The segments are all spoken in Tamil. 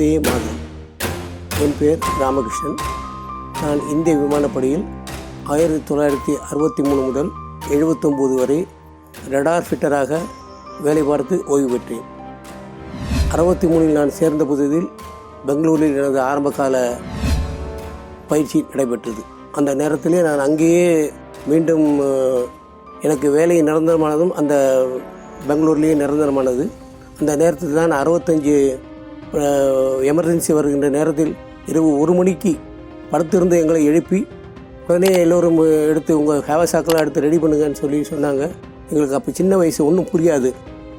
வந்தே மாதம். என் பேர் ராமகிருஷ்ணன். நான் இந்திய விமானப்படையில் ஆயிரத்தி தொள்ளாயிரத்தி அறுபத்தி மூணு முதல் எழுபத்தொம்போது வரை ரடார் ஃபிட்டராக வேலை பார்த்து ஓய்வு பெற்றேன். அறுபத்தி மூணில் நான் சேர்ந்த புதிதில் பெங்களூரில் எனது ஆரம்பகால பயிற்சி நடைபெற்றது. அந்த நேரத்திலே நான் அங்கேயே மீண்டும் எனக்கு வேலை நிரந்தரமானதும் அந்த பெங்களூர்லேயே நிரந்தரமானது. அந்த நேரத்தில் தான் அறுபத்தஞ்சு எமர்ஜென்சி வருகின்ற நேரத்தில் இரவு ஒரு மணிக்கு படுத்திருந்து எங்களை எழுப்பி உடனே எல்லோரும் எடுத்து உங்கள் ஹேவசாக்கெல்லாம் எடுத்து ரெடி பண்ணுங்கன்னு சொல்லி சொன்னாங்க. எங்களுக்கு அப்போ சின்ன வயசு ஒன்றும் புரியாது.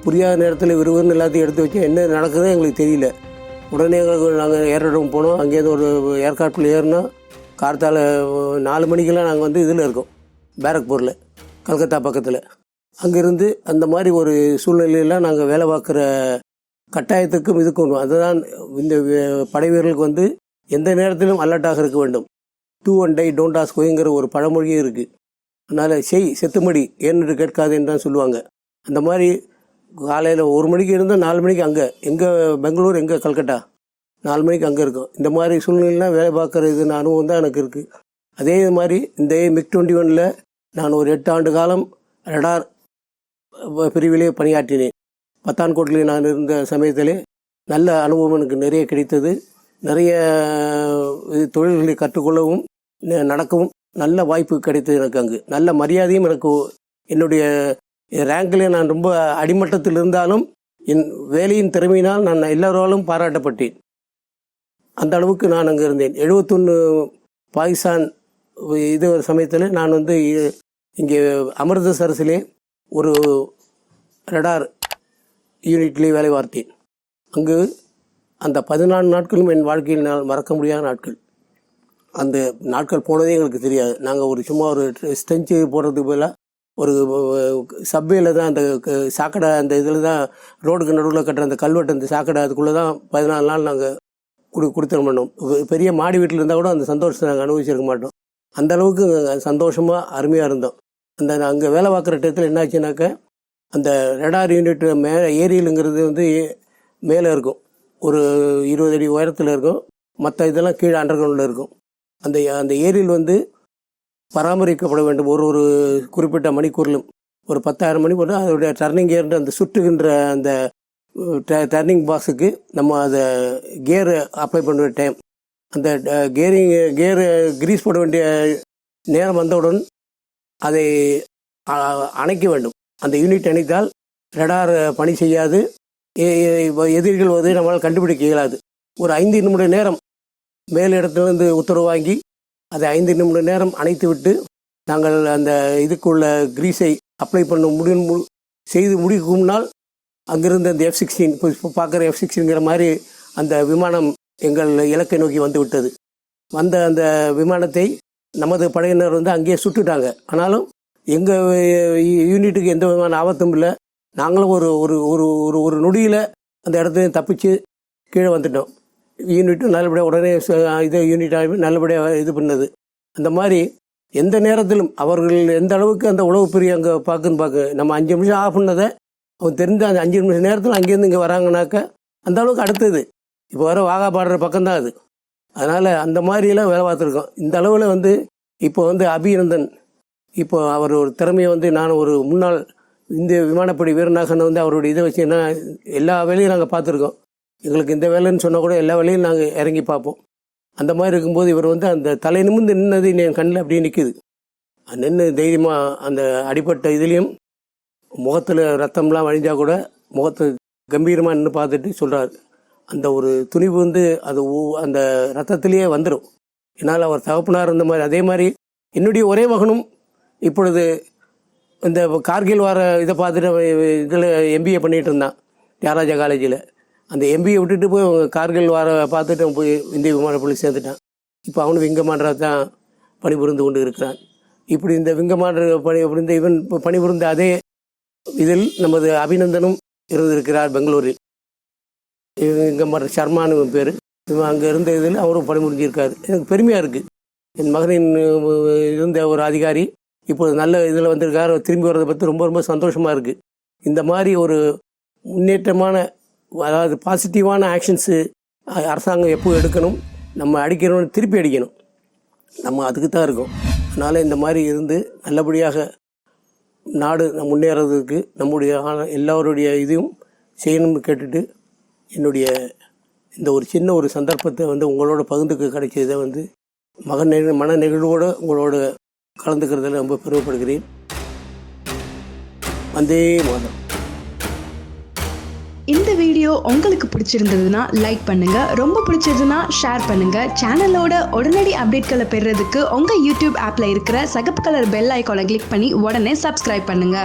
புரியாத நேரத்தில் விறுவிறுன்னு எல்லாத்தையும் எடுத்து வச்சு என்ன நடக்குதுன்னு எங்களுக்கு தெரியல. உடனே எங்களுக்கு நாங்கள் ஏர்ரோடம் போனோம். அங்கேருந்து ஒரு ஏர்காட்டில் ஏறினோம் கார்த்தால நாலு மணிக்கெல்லாம் நாங்கள் வந்து இதில் இருக்கோம். பேரக்பூரில் கல்கத்தா பக்கத்தில். அங்கேருந்து அந்த மாதிரி ஒரு சூழ்நிலையெல்லாம் நாங்கள் வேலை பார்க்குற கட்டாயத்துக்கும் இதுக்கும் அதுதான் இந்த படை வீரர்களுக்கு வந்து எந்த நேரத்திலும் அலர்ட்டாக இருக்க வேண்டும். Do and die don't ask கோய்ங்கிற ஒரு பழமொழியும் இருக்குது அதனால் செய் செத்துமடி ஏன்னு கேட்காது என்றான் தான் சொல்லுவாங்க. அந்த மாதிரி காலையில் ஒரு மணிக்கு இருந்தால் நாலு மணிக்கு அங்கே எங்கே பெங்களூர் எங்கே கல்கட்டா? நாலு மணிக்கு அங்கே இருக்கும். இந்த மாதிரி சூழ்நிலைலாம் வேலை பார்க்குற இது அனுபவம் தான் எனக்கு இருக்குது அதே மாதிரி இந்த மிக் டுவெண்ட்டி ஒனில் நான் ஒரு எட்டு ஆண்டு காலம் ரடார் பிரிவிலே பணியாற்றினேன். பத்தான்கோட்டில் நான் இருந்த சமயத்திலே நல்ல அனுபவம் எனக்கு நிறைய கிடைத்தது. நிறைய இது தொழில்களை கற்றுக்கொள்ளவும் ந- நடக்கவும் நல்ல வாய்ப்பு கிடைத்தது எனக்கு அங்கு. நல்ல மரியாதையும் எனக்கு என்னுடைய ரேங்கில் நான் ரொம்ப அடிமட்டத்தில் இருந்தாலும் என் வேலையின் திறமையினால் நான் எல்லோராலும் பாராட்டப்பட்டேன். அந்த அளவுக்கு நான் அங்கே இருந்தேன். எழுபத்தொன்று பாகிஸ்தான் இது ஒரு சமயத்தில் நான் வந்து இ- இங்கே அமிர்தசரஸிலே ஒரு ரடார் யூனிட்லேயே வேலை பார்த்தேன் அங்கு அந்த பதினாலு நாட்களும் என் வாழ்க்கையில் நான் மறக்க முடியாத நாட்கள். அந்த நாட்கள் போனதே எங்களுக்கு தெரியாது. நாங்கள் ஒரு சும்மா ஒரு ஸ்டெஞ்சு போடுறதுக்கு பதிலாக ஒரு சப்வேல தான் அந்த க- சாக்கடை அந்த இதில் தான் ரோடுக்கு நடுவில் கட்டுற அந்த கல்வெட்டு அந்த சாக்கடை அதுக்குள்ளே தான் பதினாலு நாள் நாங்கள் கொடு கொடுத்துட மாட்டோம் பெரிய மாடி வீட்டில் இருந்தால் கூட அந்த சந்தோஷத்தை நாங்கள் அனுபவிச்சிருக்க மாட்டோம். அந்த அளவுக்கு சந்தோஷமாக அருமையாக இருந்தோம். அந்த அங்கே வேலை பார்க்குற டயத்தில் என்னாச்சுனாக்க அந்த ரெடார் யூனிட் மேலே ஏரியலுங்கிறது வந்து மேலே இருக்கும். ஒரு இருபது அடி உயரத்தில் இருக்கும். மற்ற இதெல்லாம் கீழே அண்டர் கிரவுண்டில் இருக்கும். அந்த அந்த ஏரியில் வந்து பராமரிக்கப்பட வேண்டும். ஒரு ஒரு குறிப்பிட்ட மணிக்கூரிலும் ஒரு பத்தாயிரம் மணி போட்டு அதோடைய டர்னிங் கியர்ன்ற அந்த சுற்றுகின்ற அந்த டர்னிங் பாக்ஸுக்கு நம்ம அதை கியர் அப்ளை பண்ணுற டைம். அந்த கியரிங் கியர் கிரீஸ் போட வேண்டிய நேரம் வந்தவுடன் அதை அணைக்க வேண்டும். அந்த யூனிட் அணைத்தால் ரடார் பணி செய்யாது. எதிரிகள் வந்து நம்மளால் கண்டுபிடிக்க இயலாது. ஒரு ஐந்து நிமிட நேரம் மேல் இடத்துலேருந்து உத்தரவு வாங்கி அதை ஐந்து நிமிட நேரம் அணைத்து விட்டு நாங்கள் அந்த இதுக்குள்ள கிரீஸை அப்ளை பண்ண முடியும் மு- செய்து முடிக்கும் நாள் அங்கிருந்து அந்த எஃப் சிக்ஸ்டீன் இப்போ பார்க்குற எஃப் சிக்ஸ்டீன்கிற மாதிரி அந்த விமானம் எங்கள் இலக்கை நோக்கி வந்து விட்டது. வந்த அந்த விமானத்தை நமது படையினர் வந்து அங்கேயே சுட்டுட்டாங்க. ஆனாலும் எங்கள் யூனிட்டுக்கு எந்த விதமான ஆபத்தும் இல்லை. நாங்களும் ஒரு ஒரு ஒரு ஒரு ஒரு நொடியில் அந்த இடத்துல தப்பிச்சு கீழே வந்துட்டோம். யூனிட்டும் நல்லபடியாக உடனே இது யூனிட் நல்லபடியாக இது பண்ணது. அந்த மாதிரி எந்த நேரத்திலும் அவர்கள் எந்த அளவுக்கு அந்த உழவு பிரிய அங்கே பார்க்குன்னு பார்க்க நம்ம அஞ்சு நிமிஷம் ஆஃப் பண்ணதை அவன் தெரிஞ்ச அந்த அஞ்சு நிமிஷம் நேரத்தில் அங்கேருந்து இங்கே வராங்கனாக்க அந்த அளவுக்கு அடுத்தது. இப்போ வர வாகா பாடுற பக்கம்தான் அது. அதனால் அந்த மாதிரியெல்லாம் வேலை பார்த்துருக்கோம். இந்த அளவில் வந்து இப்போ வந்து அபிநந்தன் இப்போ அவர் ஒரு திறமையை வந்து நான் ஒரு முன்னாள் இந்திய விமானப்படை வீரனாக வந்து அவருடைய இதை வச்சு என்ன எல்லா வேலையும் நாங்கள் பார்த்துருக்கோம். எங்களுக்கு இந்த வேலைன்னு சொன்னால் கூட எல்லா வேலையும் நாங்கள் இறங்கி பார்ப்போம். அந்த மாதிரி இருக்கும்போது இவர் வந்து அந்த தலை நிமிர்ந்து நின்னது என் கண்ணில் அப்படியே நிற்குது நின்று தைரியமாக அந்த அடிப்பட்ட இதுலேயும் முகத்தில் ரத்தம்லாம் வழிஞ்சால் கூட முகத்தை கம்பீரமாக நின்று பார்த்துட்டு சொல்கிறார் அந்த ஒரு துணிவு வந்து அது ஊ- அந்த ரத்தத்திலேயே வந்துடும் என்னால் அவர் தகப்பனார் இருந்த மாதிரி அதே மாதிரி என்னுடைய ஒரே மகனும் இப்பொழுது இந்த கார்கில் வார இதை பார்த்துட்டு இதில் எம்பிஏ பண்ணிகிட்டு இருந்தான் தியாகராஜா காலேஜில் அந்த எம்பிஏ விட்டுட்டு போய் கார்கில் வார பார்த்துட்டு அவன் போய் இந்திய விமானப்பள்ளி சேர்ந்துட்டான் இப்போ அவனும் விங்கமாண்டா தான் பணிபுரிந்து கொண்டு இருக்கிறான் இப்படி இந்த விங்கமாண்டர் பணி புரிந்த இவன் இப்போ பணிபுரிந்த அதே இதில் நமது அபிநந்தனும் இருந்திருக்கிறார் பெங்களூரில் விங்கமாண்டர் சர்மானு பேர் இவன் அங்கே இருந்த இதில் அவரும் பணிபுரிஞ்சிருக்காரு எனக்கு பெருமையாக இருக்குது என் மகனின் இருந்த ஒரு அதிகாரி இப்போது நல்ல இதில் வந்திருக்காரு. திரும்பி வர்றதை பற்றி ரொம்ப ரொம்ப சந்தோஷமாக இருக்குது இந்த மாதிரி ஒரு முன்னேற்றமான அதாவது பாசிட்டிவான ஆக்ஷன்ஸு அரசாங்கம் எப்போ எடுக்கணும்? நம்ம அடிக்கணும்னு திருப்பி அடிக்கணும். நம்ம அதுக்கு தான் இருக்கோம். அதனால் இந்த மாதிரி இருந்து நல்லபடியாக நாடு முன்னேறதுக்கு நம்முடைய எல்லோருடைய எல்லாருடைய இதையும் செய்யணும்னு கேட்டுட்டு என்னுடைய இந்த ஒரு சின்ன ஒரு சந்தர்ப்பத்தை வந்து உங்களோட பகிர்ந்துக்க கிடைச்சதை வந்து மகன் மன நெகிழ்வோடு உங்களோட கலந்துக்கிறதுல ரொம்ப பெருமைப்படுகிறேன். வந்தே மாதம். இந்த வீடியோ உங்களுக்கு பிடிச்சிருந்ததுன்னா லைக் பண்ணுங்க. ரொம்ப பிடிச்சதுன்னா ஷேர் பண்ணுங்க. சேனலோட உடனடி அப்டேட்களை பெறுறதுக்கு உங்க யூடியூப் ஆப்ல இருக்கிற சகப்பு கலர் பெல் ஐக்கானை கிளிக் பண்ணி உடனே சப்ஸ்கிரைப் பண்ணுங்க.